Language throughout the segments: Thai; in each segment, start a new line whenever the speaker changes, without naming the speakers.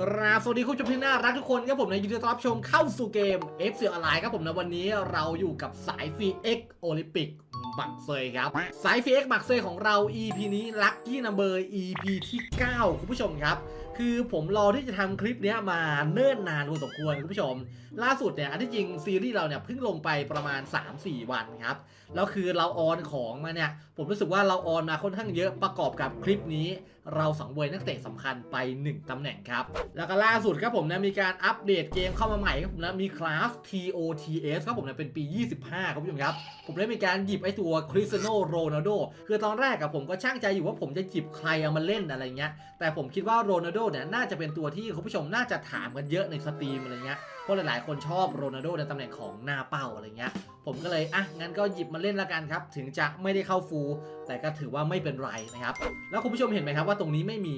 กราบสวัสดีคุณผู้ชมที่น่ารักทุกคนครับผมในยินดีต้อนรับชมเข้าสู่เกม F อ Online ครับผมนะวันนี้เราอยู่กับสาย CX โอลิมปิกบักเซยครับ สาย CX บักเซยของเรา EP นี้ลัคกี้นัมเบอร์ EP ที่ 9 คุณผู้ชมครับคือผมรอที่จะทำคลิปนี้มาเนิ่นนานพอสมควรคุณผู้ชม ล่าสุดเนี่ยอันที่จริงซีรีส์เราเนี่ยเพิ่งลงไปประมาณ 3-4 วันครับแล้วคือเราออนของมาเนี่ย ผมรู้สึกว่าเราออนมาค่อนข้างเยอะประกอบกับคลิปนี้ เราสังเวยนักเตะสำคัญไป 1ตำแหน่งครับ แล้วก็ล่าสุดครับผมนะมีการอัปเดตเกมเข้ามาใหม่ครับผมนะมีคลาส TOTS ครับผมนะเป็นปี 25ครับผู้ชมครับ ผมได้มีการหยิบไอตัวคริสเตียโนโรนัลโดคือตอนแรกอะผมก็ช่างใจอยู่ว่าผมจะหยิบใครเอามาเล่นอะไรเงี้ยแต่ผมคิดว่าโรนัลโดเนี่ยน่าจะเป็นตัวที่คุณผู้ชมน่าจะถามกันเยอะในสตรีมอะไรเงี้ยเพราะหลายๆ คนชอบโรนัลโดในตำแหน่งของหน้าเป้าอะไรเงี้ย ผมก็เลยอะงั้นก็หยิบมาเล่นละกันครับ ถึงจะไม่ได้เข้าฟูลแต่ก็ถือว่าไม่เป็นไรนะครับ แล้วคุณผู้ชมเห็นไหมครับว่าตรงนี้ไม่มี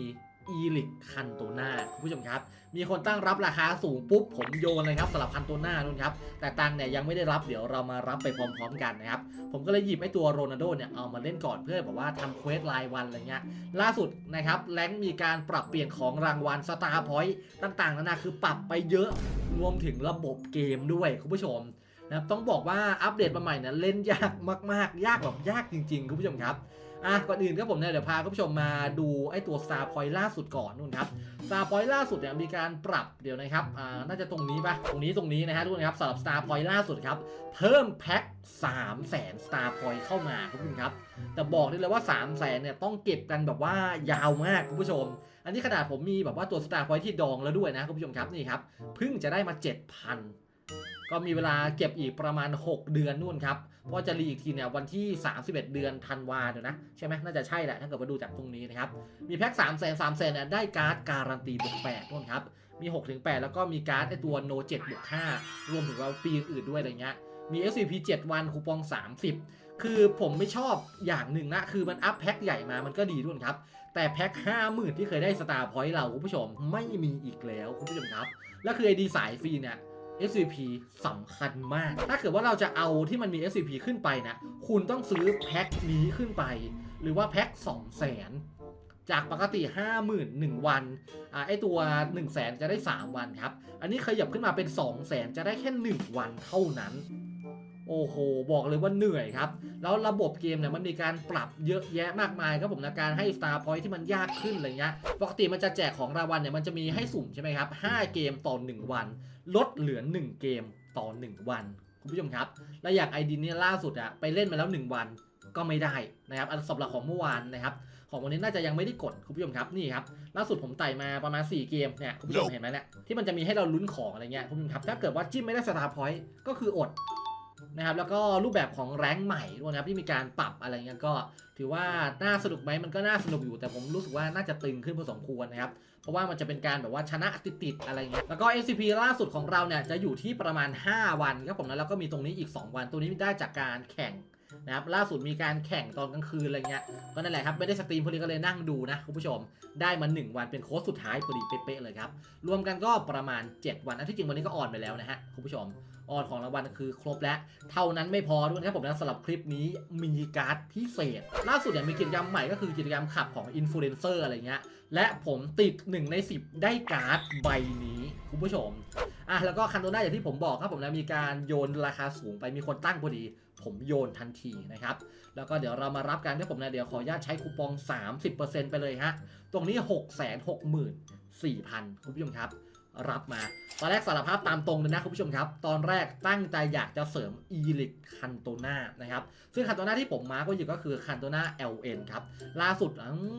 อีลิกคันโตนาคุณผู้ชมครับ มีคนตั้งรับราคาสูงปุ๊บผมโยนเลยครับสำหรับคันโตนานู่นครับแต่ตังเนี่ยยังไม่ได้รับเดี๋ยวเรามารับไปพร้อมๆกันนะครับผมก็เลยหยิบไอ้ตัวโรนัลโดเนี่ยเอามาเล่นก่อนเพื่อแบบว่าทำเควสรายวันอะไรเงี้ยล่าสุดนะครับแรงค์มีการปรับเปลี่ยนของรางวัลสตาร์พอยต์ต่างๆนานาคือปรับไปเยอะรวมถึงระบบเกมด้วยคุณผู้ชมนะครับต้องบอกว่าอัปเดตมาใหม่เนี่ยเล่นยากมากๆ ยากแบบยากจริงๆคุณผู้ชมครับ อะก่อนอื่นก็ผมเนี่ยเดี๋ยวพาคุณผู้ชมมาดูไอ้ตัว Star Point ล่าสุดก่อนนู่นครับ Star Point ล่าสุดเนี่ยมีการปรับเดี๋ยวนะครับอ่าน่าจะตรงนี้ปะตรงนี้ตรงนี้นะฮะทุกคนครับสำหรับ Star Point ล่าสุดครับเพิ่มแพ็ค3 0 0แสน Star Point เข้ามาคุณผู้ชมครับ แต่บอกได้เลยว่า3 0 0แสนเนี่ยต้องเก็บกันแบบว่ายาวมากคุณผู้ชม อันนี้ขนาดผมมีแบบว่าตัว Star Point ที่ดองแล้วด้วยนะคุณผู้ชมครับนี่ครับเพิ่งจะได้มา 7,000ก็มีเวลาเก็บอีกประมาณ 6 เดือนนู่นครับ เพราะจะรีอีกทีเนี่ยวันที่ 31 เดือนธันวาเดี๋ยวนะ ใช่ไหมน่าจะใช่แหละ ถ้าเกิดมาดูจากตรงนี้นะครับ มีแพ็ค3 0 0 0 0 3 0 0 0เนี่ยได้การ์ดการันตีบวก8นู่นครับ มี6ถึง8แล้วก็มีการ์ดไอตัวโน7บวก5รวมถึงว่าปีอื่นๆด้วยอะไรเงี้ยมี SCP 7 วันคูปอง 30 คือผมไม่ชอบอย่างหนึ่งนะ คือมันอัพแพ็คใหญ่มามันก็ดีด้วยครับ แต่แพ็ค50,000 ที่เคยได้สตาร์พอยต์เราคุณผู้ชมไม่มีอีกแล้วคุณผู้ชมครับ แล้วคือไอดีสายฟรีเนี่ย SCP สำคัญมาก ถ้าเกิดว่าเราจะเอาที่มันมี SCP ขึ้นไปนะ คุณต้องซื้อแพ็คนี้ขึ้นไป หรือว่าแพ็ค2 0 0 0 0 0จากปกติ 50,000 1 วันอ่าไอตัว 1 0 0 0 0แจะได้ 3 วันครับ อันนี้ขยับขึ้นมาเป็น 2 0 0 0 0 0 จะได้แค่ 1 วันเท่านั้น โอ้โห บอกเลยว่าเหนื่อยครับ แล้วระบบเกมเนี่ยมันมีการปรับเยอะแยะมากมายครับผมนะการให้ Star Point ที่มันยากขึ้นอะไรเงี้ยปกติมันจะแจกของรางวัลเนี่ยมันจะมีให้สุ่มใช่ไหมครับ 5 เกมต่อ 1 วัน ลดเหลือ 1 เกมต่อ 1 วัน คุณผู้ชมครับ และอย่างไอดีนี้ล่าสุดอะไปเล่นมาแล้ว 1 วันก็ไม่ได้นะครับ อันสำหรับของเมื่อวานนะครับ ของวันนี้น่าจะยังไม่ได้กดคุณผู้ชมครับนี่ครับล่าสุดผมไต่มาประมาณ 4 เกมเนี่ยคุณผู้ชมเห็นไหมเนี่ยที่มันจะมีให้เราลุ้นของอะไรเงี้ยคุณผู้ชมครับถ้าเกิดว่าจิ้มไม่ได้สตาร์พอยต์ก็คืออด นะครับแล้วก็รูปแบบของแรงใหม่ด้วยนะครับที่มีการปรับอะไรเงี้ยก็ถือว่าน่าสนุกไหมมันก็น่าสนุกอยู่แต่ผมรู้สึกว่าน่าจะตึงขึ้นพอสมควรนะครับเพราะว่ามันจะเป็นการแบบว่าชนะติดๆอะไรเงี้ยแล้วก็ SCP ล่าสุดของเราเนี่ยจะอยู่ที่ประมาณ 5 วันครับผมแล้วก็มีตรงนี้อีก 2 วัน ตัวนี้ได้จากการแข่งนะครับล่าสุดมีการแข่งตอนกลางคืนอะไรเงี้ยก็นั่นแหละครับไม่ได้สตรีมพอดีก็เลยนั่งดูนะคุณผู้ชมได้มา 1 วันเป็นโค้ดสุดท้ายพอดีเป๊ะๆเลยครับรวมกันก็ประมาณ 7 วันอันที่จริงวันนี้ก็ออนไปแล้วนะฮะคุณผู้ชม ออนของรางวัลคือครบแล้ว เท่านั้นไม่พอด้วยนะครับผมนะสำหรับคลิปนี้มีการ์ดพิเศษ ล่าสุดเนี่ยมีกิจกรรมใหม่ก็คือกิจกรรมขับของอินฟลูเอนเซอร์อะไรเงี้ยและผมติด 1 ใน 10 ได้การ์ดใบนี้ คุณผู้ชมอะแล้วก็คันโตน่าอย่างที่ผมบอกครับผมนะมีการโยนราคาสูงไปมีคนตั้งพอดี ผมโยนทันทีนะครับ แล้วก็เดี๋ยวเรามารับกันที่ผมนะเดี๋ยวขออนุญาตใช้คูปอง 30%ไปเลยฮะตรงนี้ 6 6 4 0 0 0 คุณผู้ชมครับ รับมา ตอนแรกสารภาพตามตรงเลยนะคุณผู้ชมครับ ตอนแรกตั้งใจอยากจะเสริมอีลิกคันโตนานะครับ ซึ่งคันโตนาที่ผมมากไว้อยู่ก็คือคันโตนา LN ครับ ล่าสุด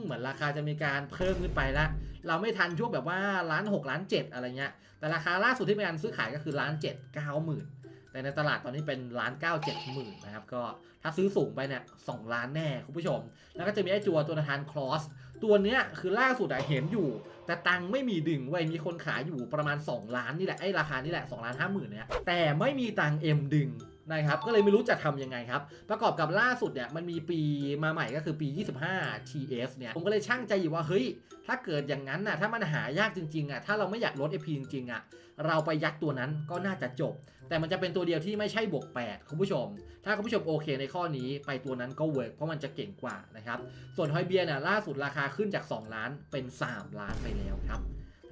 เหมือนราคาจะมีการเพิ่มขึ้นไปแล้วเราไม่ทันช่วงแบบว่าล้าน6ล้าน7อะไรเงี้ย แต่ราคาล่าสุดที่มีการซื้อขายก็คือล้าน7 9หมื่นแต่ในตลาดตอนนี้เป็นล้าน9 7หมื่นนะครับ ก็ถ้าซื้อสูงไปเนี่ย2ล้านแน่คุณผู้ชม แล้วก็จะมีไอ้จัวตัวนาธานคลอส ตัวเนี้ยคือล่าสุดอะเห็นอยู่ แต่ตังไม่มีดึงไว้ยมีคนขายอยู่ประมาณ 2 ล้านนี่แหละไอ้ราคานี่แหละ2ล้านห้าหมื่นเนี่ยแต่ไม่มีตังเอ็มดึง นะครับก็เลยไม่รู้จะทำยังไงครับ ประกอบกับล่าสุดเนี่ยมันมีปีมาใหม่ก็คือปี 25 TS เนี่ยผมก็เลยช่างใจอยู่ว่าเฮ้ย ถ้าเกิดอย่างนั้นน่ะถ้ามันหายากจริงๆอะถ้าเราไม่อยากลด AP จริงๆอะเราไปยัดตัวนั้นก็น่าจะจบ แต่มันจะเป็นตัวเดียวที่ไม่ใช่บวก 8 คุณผู้ชม ถ้าคุณผู้ชมโอเคในข้อนี้ไปตัวนั้นก็เวิร์กเพราะมันจะเก่งกว่านะครับส่วนฮอยเบียร์เนี่ยล่าสุดราคาขึ้นจาก 2 ล้านเป็น 3 ล้านไปแล้วครับ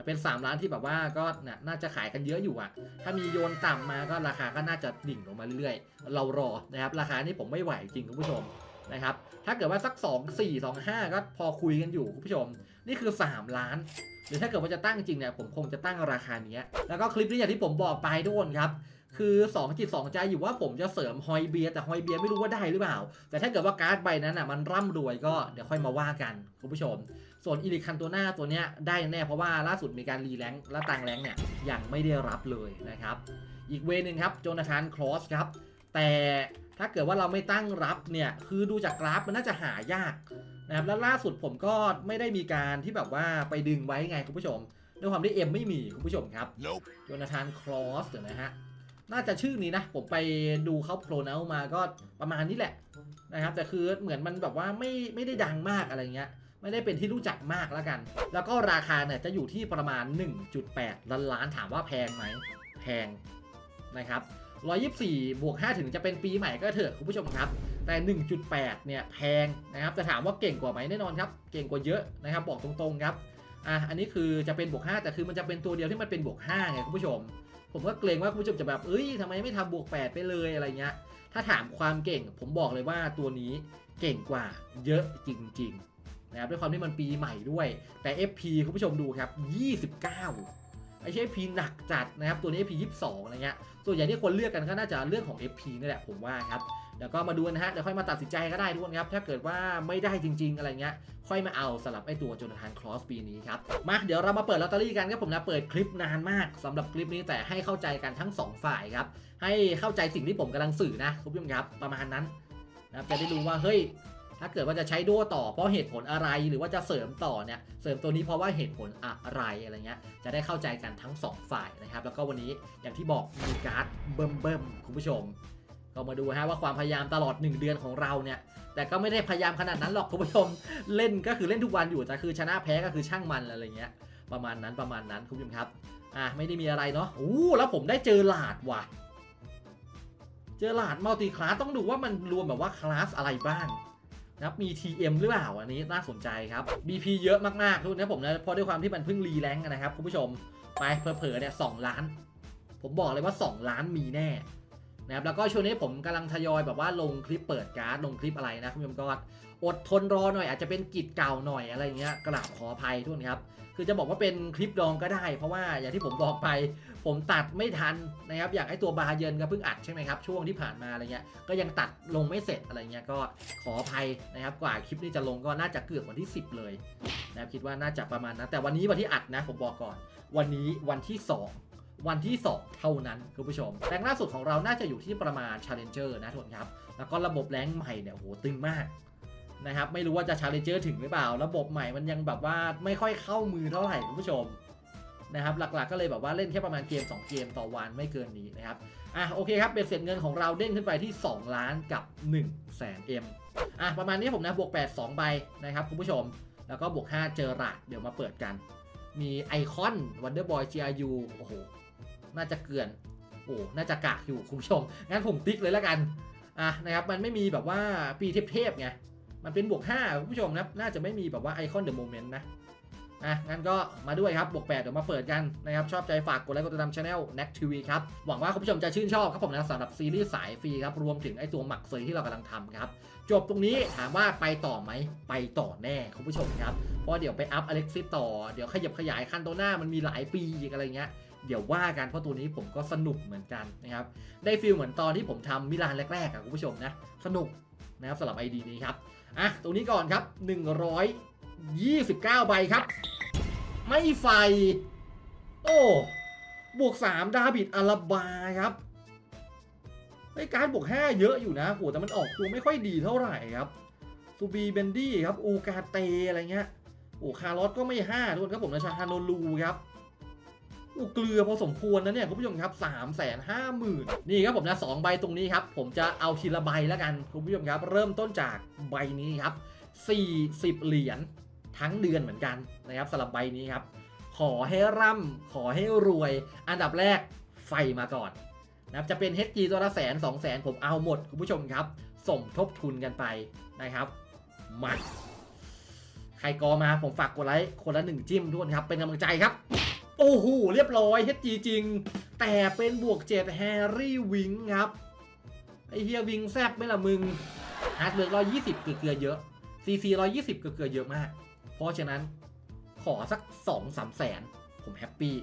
แต่เป็น3ล้านที่แบบว่าก็น่าจะขายกันเยอะอยู่อะถ้ามีโยนต่ำมาก็ราคาก็น่าจะดิ่งลงมาเรื่อยๆ เรารอนะครับราคานี่ผมไม่ไหวจริงคุณผู้ชมนะครับ ถ้าเกิดว่าสัก 2 4 2 5 ก็พอคุยกันอยู่คุณผู้ชม นี่คือ 3 ล้าน หรือถ้าเกิดว่าจะตั้งจริงเนี่ยผมคงจะตั้งราคานี้แล้วก็คลิปนี้อย่างที่ผมบอกไปทุกคนครับ คือ2จิต2ใจอยู่ว่าผมจะเสริมฮอยเบียร์แต่ฮอยเบียร์ไม่รู้ว่าได้หรือเปล่า แต่ถ้าเกิดว่าการ์ดใบนั้นอะมันร่ำรวยก็เดี๋ยวค่อยมาว่ากันคุณผู้ชม ส่วนอีลิคันตัวหน้าตัวเนี้ยได้แน่เพราะว่าล่าสุดมีการรีแลงค์และตังแรงค์เนี่ยยังไม่ได้รับเลยนะครับ อีกเวย์หนึ่งครับโจนาธานครอสครับแต่ถ้าเกิดว่าเราไม่ตั้งรับเนี่ยคือดูจากกราฟมันน่าจะหายากนะครับแล้วล่าสุดผมก็ไม่ได้มีการที่แบบว่าไปดึงไว้ไงคุณผู้ชมด้วยความที่เอ็มไม่มีคุณผู้ชมครับ
Nope.
โจนาธานครอสเดี๋ยวนะฮะ น่าจะชื่อนี้นะ ผมไปดูเขาโปรเนลมาก็ประมาณนี้แหละนะครับแต่คือเหมือนมันแบบว่าไม่ไม่ได้ดังมากอะไรเงี้ยไม่ได้เป็นที่รู้จักมากแล้วกัน แล้วก็ราคาเนี่ยจะอยู่ที่ประมาณ 1.8 ล้านล้านถามว่าแพงไหมแพงนะครับ124 บวก 5 ถึงจะเป็นปีใหม่ก็เถอะคุณผู้ชมครับ แต่ 1.8 เนี่ยแพงนะครับแต่ถามว่าเก่งกว่าไหมแน่นอนครับ เก่งกว่าเยอะนะครับบอกตรงๆครับอะอันนี้คือจะเป็นบวก 5 แต่คือมันจะเป็นตัวเดียวที่มันเป็นบวก5ไงคุณผู้ชม ผมก็เกรงว่าคุณผู้ชมจะแบบ เอ้ยทำไมไม่ทำบวก 8 ไปเลยอะไรเงี้ย ถ้าถามความเก่ง ผมบอกเลยว่าตัวนี้เก่งกว่าเยอะจริง ๆ นะครับ ด้วยความที่มันปีใหม่ด้วย แต่ FP คุณผู้ชมดูครับ 29 ไอ้ใช่ FP หนักจัดนะครับ ตัวนี้ FP 22 อะไรเงี้ย ส่วนใหญ่ที่คนเลือกกันก็น่าจะเรื่องของ FP นี่แหละผมว่าครับ แล้วก็มาดูนะฮะเดี๋ยวค่อยมาตัดสินใจก็ได้ทุกคนครับถ้าเกิดว่าไม่ได้จริง ๆ อะไรเงี้ยค่อยมาเอาสำหรับไอตัวโจนาธานครอสปีนี้ครับมาเดี๋ยวเรามาเปิดลอตเตอรี่กันครับผมนะเปิดคลิปนานมากสำหรับคลิปนี้แต่ให้เข้าใจกันทั้ง 2 ฝ่ายครับให้เข้าใจสิ่งที่ผมกำลังสื่อนะคุณผู้ชมครับประมาณนั้นนะครับจะได้รู้ว่าเฮ้ยถ้าเกิดว่าจะใช้ดัวต่อเพราะเหตุผลอะไรหรือว่าจะเสริมต่อเนี่ยเสริมตัวนี้เพราะว่าเหตุผลอะไรอะไรเงี้ยจะได้เข้าใจกันทั้งสองฝ่ายนะครับ แล้วก็วันนี้อย่างที่บอกมีการ์ดเบิ่มๆคุณผู้ชม ก็มาดูฮะว่าความพยายามตลอด 1 เดือนของเราเนี่ย แต่ก็ไม่ได้พยายามขนาดนั้นหรอกคุณผู้ชมเล่นก็คือเล่นทุกวันอยู่แต่คือชนะแพ้ก็คือช่างมันอะไรเงี้ย ประมาณนั้นประมาณนั้นคุณผู้ชมครับอะไม่ได้มีอะไรเนาะอู้แล้วผมได้เจอหลาดว่ะ เจอหลาดมัลติคลาสต้องดูว่ามันรวมแบบว่าคลาสอะไรบ้างนะครับมี TM หรือเปล่าอันนี้น่าสนใจครับ BP เยอะมากๆทุกนะผมนะเพราะด้วยความที่มันเพิ่งรีแลงก์นะครับคุณผู้ชมไปเผลอๆเนี่ยสล้าน ผมบอกเลยว่า 2 ล้านมีแน่ นะครับแล้วก็ช่วงนี้ผมกำลังทยอยแบบว่าลงคลิปเปิดการ์ดลงคลิปอะไรนะคุณผู้ชมก็อดทนรอหน่อยอาจจะเป็นกิจเก่าหน่อยอะไรเงี้ยกราบขออภัยทุกคนครับคือจะบอกว่าเป็นคลิปดองก็ได้ เพราะว่าอย่างที่ผมบอกไป ผมตัดไม่ทันนะครับอย่างไอตัวบาเยินก็เพิ่งอัดใช่ไหมครับช่วงที่ผ่านมาอะไรเงี้ยก็ยังตัดลงไม่เสร็จอะไรเงี้ยก็ขออภัยนะครับกว่าคลิปนี้จะลงก็น่าจะเกือบวันที่ 10 เลยนะครับคิดว่าน่าจะประมาณนั้นแต่วันนี้วันที่อัดนะผมบอกก่อน วันนี้วันที่ 2 วันที่ 2 เท่านั้นคุณผู้ชมแรงล่าสุดของเราน่าจะอยู่ที่ประมาณ Challenger นะทุกคนครับ แล้วก็ระบบแรงใหม่เนี่ยโหตึงมากนะครับไม่รู้ว่าจะ Challenger ถึงหรือเปล่า ระบบใหม่มันยังแบบว่าไม่ค่อยเข้ามือเท่าไหร่คุณผู้ชมนะครับหลักๆก็เลยแบบว่าเล่นแค่ประมาณเกม 2 เกมต่อวันไม่เกินนี้นะครับอะโอเคครับเป็นเสร็จเงินของเราเด้งขึ้นไปที่ 2 ล้านกับ1แสนเอ็มอะประมาณนี้ผมนะบวก 8 2 ใบนะครับคุณผู้ชม แล้วก็บวก 5 เจอราดเดี๋ยวมาเปิดกัน มีไอคอน Wonderboy GRU โอ้โห น่าจะเกลื่อนโอ้น่าจะกากอยู่คุณผู้ชม งั้นผมติ๊กเลยแล้วกันอะนะครับมันไม่มีแบบว่าปีเทพๆไงมันเป็นบวก5คุณผู้ชมนะน่าจะไม่มีแบบว่าไอคอนเดอะโมเมนต์นะอะงั้นก็มาด้วยครับบวก8เดี๋ยวมาเปิดกันนะครับ ชอบใจฝากกดไลค์กดติดตามช anel n e c TV ครับ หวังว่าคุณผู้ชมจะชื่นชอบครับผมนะสำหรับซีรีส์สายฟรีครับ รวมถึงไอตัวหมักเซยที่เรากำลังทำครับ จบตรงนี้ถามว่าไปต่อไหมไปต่อแน่คุณผู้ชมครับเพราะเดี๋ยวไปอัพอเล็กซิสต่อเดี๋ยวขยับขยายคันโตหน้ามันมีหลายปีอีกอะไรเงี้ย เดี๋ยวว่ากันเพราะตัวนี้ผมก็สนุกเหมือนกันนะครับ ได้ฟีลเหมือนตอนที่ผมทำมิลานแรกๆอะคุณผู้ชมนะ สนุกนะครับสำหรับ ID นี้ครับ อะ ตรงนี้ก่อนครับ 129 ใบครับ ไม่ไฟ โอ้ บวก 3 ดาบิดอาราบาครับไอการบวก 5 เยอะอยู่นะโหแต่มันออกตัวไม่ค่อยดีเท่าไหร่ครับซูบีเบนดี้ครับ อูกาเต อะไรเงี้ย โอ้ คาร์ลอสก็ไม่ห้าทุกคนครับผมนะชาฮานลูครับ อ้เกลือพอสมควรนะเนี่ยคุณผู้ชมครับ3ามแสนห้าหมื่นนี่ครับผมนะสองใบตรงนี้ครับ ผมจะเอาทีละใบแล้วกันคุณผู้ชมครับ เริ่มต้นจากใบนี้ครับ 40 เหรียญทั้งเดือนเหมือนกันนะครับสำหรับใบนี้ครับ ขอให้ร่ำขอให้รวย อันดับแรกไฟมาก่อนนะครับจะเป็น HG ตัวละแสนสองแสนผมเอาหมดคุณผู้ชมครับ สมทบทุนกันไปนะครับมาใครกอมาผมฝากกดไลค์คนละหนึ่งจิ้มทุกคนครับ เป็นกำลังใจครับ โอ้โหเรียบร้อย HG จริง แต่เป็นบวกเจ็ดแฮร์รี่วิงครับ ไอเฮียวิงแซบไหม่ละมึงฮาร์ดเวิร์กร้อยยี่สิบเกลือเยอะซีซีร้อยยี่สิบเกลือเยอะมาก เพราะฉะนั้นขอสักสองสามแสนผมแฮปปี้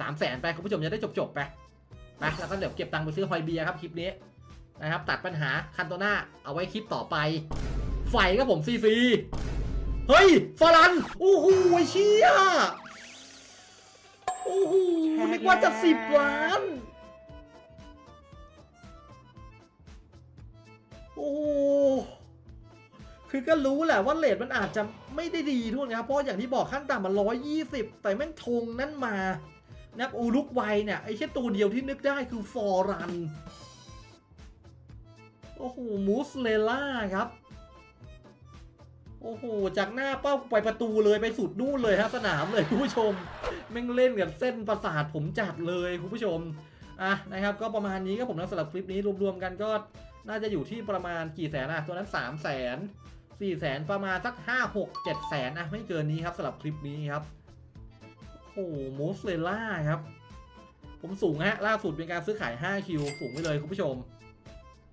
สามแสนไปคุณผู้ชมจะได้จบๆไปไปแล้วก็เดี๋ยวเก็บตังค์ไปซื้อฮอยเบียร์ครับคลิปนี้นะครับตัดปัญหาคันโตนาเอาไว้คลิปต่อไป ไฟก็ผมซีซีเฮ้ยฟารันโอ้โหเชี่ย โอ้โหนึกว่าจะสิบล้าน โอ้โหคือก็รู้แหละว่าเลทมันอาจจะไม่ได้ดีทุกคนครับ เพราะอย่างที่บอกขั้นต่ำมันร้อยยี่สิบแต่แม่งทงนั่นมานะครับอูลุกไวเนี่ย ไอ้แค่ตัวเดียวที่นึกได้คือฟอร์รัน โอ้โหมูสเลล่าครับ โอ้โห จากหน้าเป้าไปประตูเลยไปสุดนู่นเลยฮะสนามเลยคุณผู้ชม แม่งเล่นกับเส้นประสาทผมจัดเลยคุณผู้ชม อะนะครับก็ประมาณนี้ก็ผมนะสำหรับคลิปนี้รวมๆกันก็น่าจะอยู่ที่ประมาณกี่แสนอะตัวนั้น 3 0 0แสน4แสนประมาณสัก 5 6 7แสนอะไม่เกินนี้ครับสำหรับคลิปนี้ครับ โอ้โหมูสเลล่าครับ ผมสูงฮะล่าสุดเป็นการซื้อขาย 5 คิว สูงไปเลยคุณผู้ชม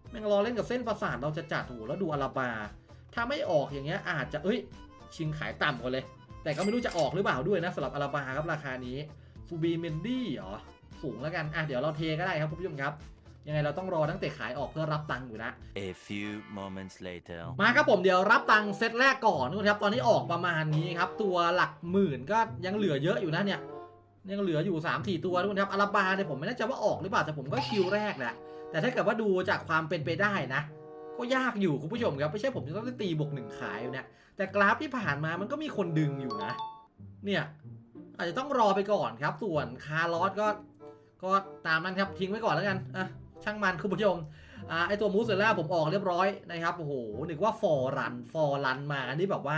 แม่งรอเล่นกับเส้นประสาทเราจะจัดโอ้โหแล้วดูอาราบา ถ้าไม่ออกอย่างเงี้ยอาจจะเอ้ย ชิงขายต่ำกว่าเลย แต่ก็ไม่รู้จะออกหรือเปล่าด้วยนะสำหรับอาราบาครับราคานี้ซูบีเมนดี้เหรอสูงแล้วกัน อะ เดี๋ยวเราเทก็ได้ครับคุณผู้ชมครับ ยังไงเราต้องรอตั้งแต่ขายออกเพื่อรับตังค์อยู่นะ
A few moments later.
มาครับผมเดี๋ยวรับตังค์เซตแรกก่อนนะครับ ตอนนี้ออกประมาณนี้ครับ ตัวหลักหมื่นก็ยังเหลือเยอะอยู่นะเนี่ยยังเหลืออยู่ 3 4 ตัวทุกคนครับอาราบาเนี่ยผมไม่แน่ใจว่าออกหรือเปล่าแต่ผมก็คิวแรกแหละแต่ถ้าเกิดว่าดูจากความเป็นไปได้นะ ก็ยากอยู่คุณผู้ชมครับไม่ใช่ผมจะต้องได้ตีบวกหนึ่งขายอยู่เนี่ยแต่กราฟที่ผ่านมามันก็มีคนดึงอยู่นะ เนี่ยอาจจะต้องรอไปก่อนครับ ส่วนคาร์ลอสก็ ก็ตามนั้นครับทิ้งไว้ก่อนแล้วกันอะช่างมันคุณผู้ชมอ่าไอตัวมูสเซล่าผมออกเรียบร้อยนะครับโอ้โหนึกว่าฟอร์รันฟอร์รันมานนี้แบบว่า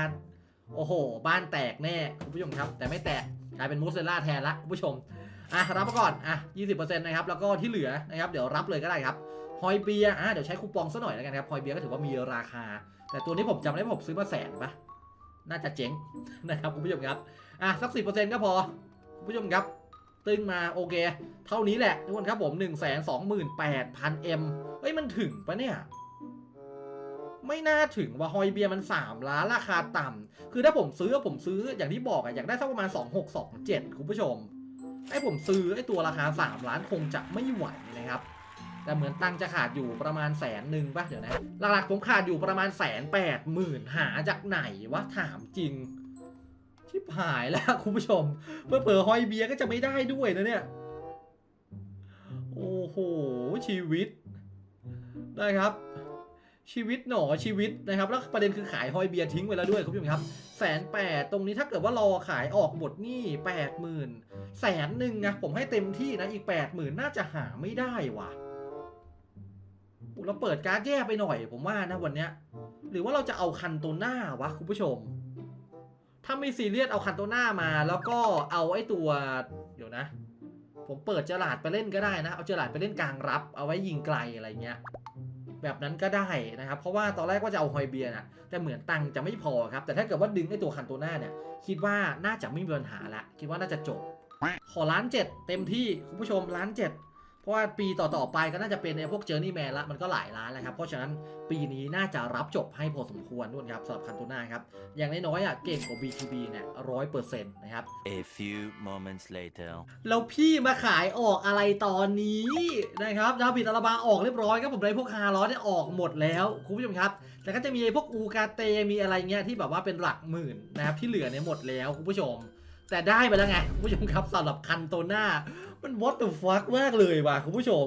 โอ้โห บ้านแตกแน่คุณผู้ชมครับ แต่ไม่แตกกลายเป็นมูสเซล่าแทนละคุณผู้ชมอะรับมาก่อนอะ20%นะครับแล้วก็ที่เหลือนะครับ เดี๋ยวรับเลยก็ได้ครับ ฮอยเบียอะเดี๋ยวใช้คูปองซะหน่อยแล้วกันครับฮอยเบียก็ถือว่ามีราคา แต่ตัวนี้ผมจำได้ผมซื้อมาแสนปะน่าจะเจ๊งนะครับคุณผู้ชมครับอะสัก10%ก็พอคุณผู้ชมครับ ตึงมาโอเค เท่านี้แหละทุกคนครับผม1 2 8 0 0 0 M เฮ้ยมันถึงปะเนี่ยไม่น่าถึงว่าฮอยเบียมัน 3 ล้านราคาต่ำคือถ้าผมซื้อผมซื้ออย่างที่บอกอะอยากได้สักประมาณ 2627 คุณผู้ชมไอ้ผมซื้อไอ้ตัวราคา 3 ล้านคงจะไม่ไหวนะครับ แต่เหมือนตังค์จะขาดอยู่ประมาณแสนหนึ่งป่ะเดี๋ยวนะ หลักๆผมขาดอยู่ประมาณแสนแปดหมื่นหาจากไหนวะถามจริง ชิบหายแล้วคุณผู้ชมเพื่อเผลอๆฮอยเบียร์ก็จะไม่ได้ด้วยนะเนี่ย โอ้โห ชีวิตได้ครับ ชีวิตหนอชีวิตนะครับ แล้วประเด็นคือขายฮอยเบียร์ทิ้งไปแล้วด้วยคุณผู้ชมครับแสนแปดตรงนี้ถ้าเกิดว่ารอขายออกหมดนี่แปดหมื่นแสนหนึ่งนะผมให้เต็มที่นะอีกแปดหมื่นน่าจะหาไม่ได้ว่ะ เราเปิดการ์ดแย่ไปหน่อย ผมว่านะวันเนี้ย หรือว่าเราจะเอาคันตัวหน้าวะคุณผู้ชม ถ้าไม่ซีเรียสเอาคันโตหน้ามา แล้วก็เอาไอ้ตัว เดี๋ยวนะ ผมเปิดเจลาดไปเล่นก็ได้นะ เอาเจลาดไปเล่นกลางรับ เอาไว้ยิงไกลอะไรเงี้ย แบบนั้นก็ได้นะครับ เพราะว่าตอนแรกว่าจะเอาฮอยเบียร์นะแต่เหมือนตังค์จะไม่พอครับ แต่ถ้าเกิดว่าดึงไอ้ตัวคันโตหน้าเนี่ย คิดว่าน่าจะไม่มีปัญหาละ คิดว่าน่าจะจบ ขอล้านเจ็ดเต็มที่คุณผู้ชมล้านเจ็ด เพราะว่าปีต่อๆไปก็น่าจะเป็นในพวกเจอร์นี่แมนละมันก็หลายล้านแล้วครับ เพราะฉะนั้นปีนี้น่าจะรับจบให้พอสมควรด้วยครับสำหรับคันโตหน้าครับ อย่างน้อยๆอะเก่งกว่า BTB เนี่ยร้อยเปอร์เซ็นต์นะครับ
A few moments later.
แล้วพี่มาขายออกอะไรตอนนี้นะครับดาบิดอาราบาออกเรียบร้อยครับผมเลยพวกคาร์ลอสเนี่ยออกหมดแล้วคุณผู้ชมครับ แต่ก็จะมีพวกอูกาเตมีอะไรเงี้ยที่แบบว่าเป็นหลักหมื่นนะครับที่เหลือเนี่ยหมดแล้วคุณผู้ชม แต่ได้ไปแล้วไงคุณผู้ชมครับสำหรับคันโตหน้า มัน what the fuck มากเลยว่ะคุณผู้ชม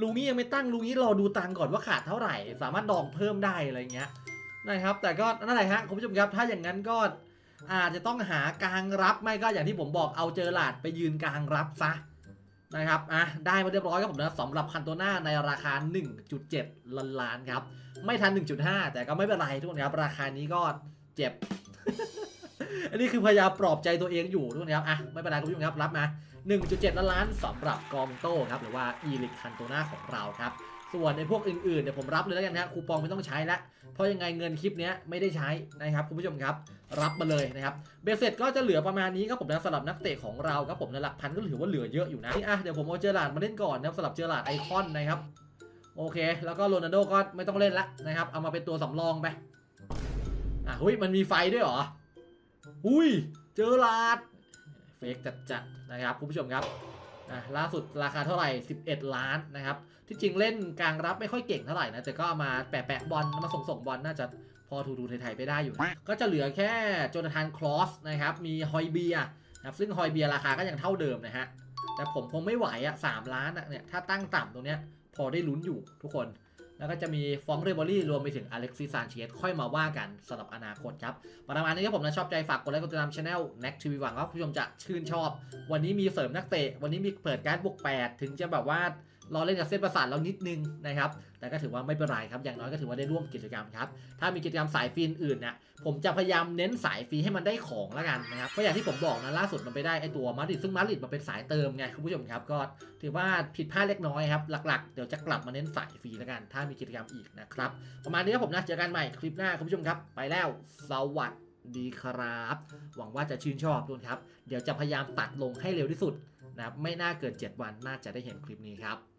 ลุงนี้ยังไม่ตั้งลุงนี้รอดูตังก่อนว่าขาดเท่าไหร่ สามารถดองเพิ่มได้อะไรเงี้ยนะครับ แต่ก็นั่นแหละฮะคุณผู้ชมครับ ถ้าอย่างนั้นก็อาจจะต้องหากลางรับไม่ก็อย่างที่ผมบอกเอาเจอหลาดไปยืนกลางรับซะนะครับอะได้มาเรียบร้อยครับผมนะสำหรับคันโตหน้าในราคา 1.7 ล้านล้านครับไม่ทัน 1.5 แต่ก็ไม่เป็นไรทุกคนครับราคานี้ก็เจ็บ อันนี้คือพยายามปลอบใจตัวเองอยู่ทุกคนครับอะไม่เป็นไรคุณผู้ชมครับรับมา 1.7 ล้านล้านสำหรับกองโต้ครับหรือว่าอีลิกคันโตนาของเราครับส่วนในพวกอื่นๆเดี๋ยวผมรับเลยแล้วกันนะคูปองไม่ต้องใช้ละเพราะยังไงเงินคลิปเนี้ยไม่ได้ใช้นะครับคุณผู้ชมครับ รับมาเลยนะครับเบสเสร็จก็จะเหลือประมาณนี้ครับผมนะสำหรับนักเตะของเราครับผมในหลักพันก็ถือว่าเหลือเยอะอยู่นะนี่อะเดี๋ยวผมเอาเจอร์ลาดมาเล่นก่อนนะครับสำหรับเจอร์ลาดไอคอนนะครับโอเค แล้วก็โรนัลโดก็ไม่ต้องเล่นละนะครับเอามาเป็นตัวสำรองไปอะเฮ้ยมันมีไฟด้วยเหรอหุ้ยเจอร์ลาด เฟกจัดๆนะครับคุณผู้ชมครับล่าสุดราคาเท่าไหร่ 11 ล้านนะครับ ที่จริงเล่นกลางรับไม่ค่อยเก่งเท่าไหร่นะ แต่ก็เอามาแปะบอลมาส่งๆบอลน่าจะพอทูทูไทยๆไปได้อยู่ ก็จะเหลือแค่โจนาธานคลอสนะครับ มีฮอยเบียนะครับ ซึ่งฮอยเบียราคาก็ยังเท่าเดิมนะฮะ แต่ผมคงไม่ไหวอะสามล้านอะเนี่ย ถ้าตั้งต่ำตรงเนี้ยพอได้ลุ้นอยู่ทุกคน แล้วก็จะมีฟองเรเบอรี่รวมไปถึงอเล็กซิซานเชสค่อยมาว่ากันสำหรับอนาคตครับ ประมาณนี้ครับผมนะชอบใจฝากกดไลค์กดติดตามช anel Next TV หวังว่าคุณผู้ชมจะชื่นชอบ วันนี้มีเสริมนักเตะ วันนี้มีเปิดการ์ดบวก8 ถึงจะแบบว่า รอเล่นกับเส้นประสาทเรานิดนึงนะครับ แต่ก็ถือว่าไม่เป็นไรครับ อย่างน้อยก็ถือว่าได้ร่วมกิจกรรมครับ ถ้ามีกิจกรรมสายฟรีอื่นเนี่ยผมจะพยายามเน้นสายฟรีให้มันได้ของแล้วกันนะครับ เพราะอย่างที่ผมบอกนะล่าสุดมันไปได้ไอตัวมาริดซึ่งมาริดมันเป็นสายเติมไงคุณผู้ชมครับ ก็ถือว่าผิดพลาดเล็กน้อยครับ หลักๆ เดี๋ยวจะกลับมาเน้นสายฟรีแล้วกัน ถ้ามีกิจกรรมอีกนะครับ ประมาณนี้ครับผมนะ เจอกันใหม่คลิปหน้าคุณผู้ชมครับ ไปแล้ว สวัสดีครับ หวังว่าจะชื่นชอบทุกคนครับ เดี๋ยวจะพยายามตัดลงให้เร็วที่สุดนะครับไม่น่าเกิน 7 วันน่าจะได้เห็นคลิปนี้ครับ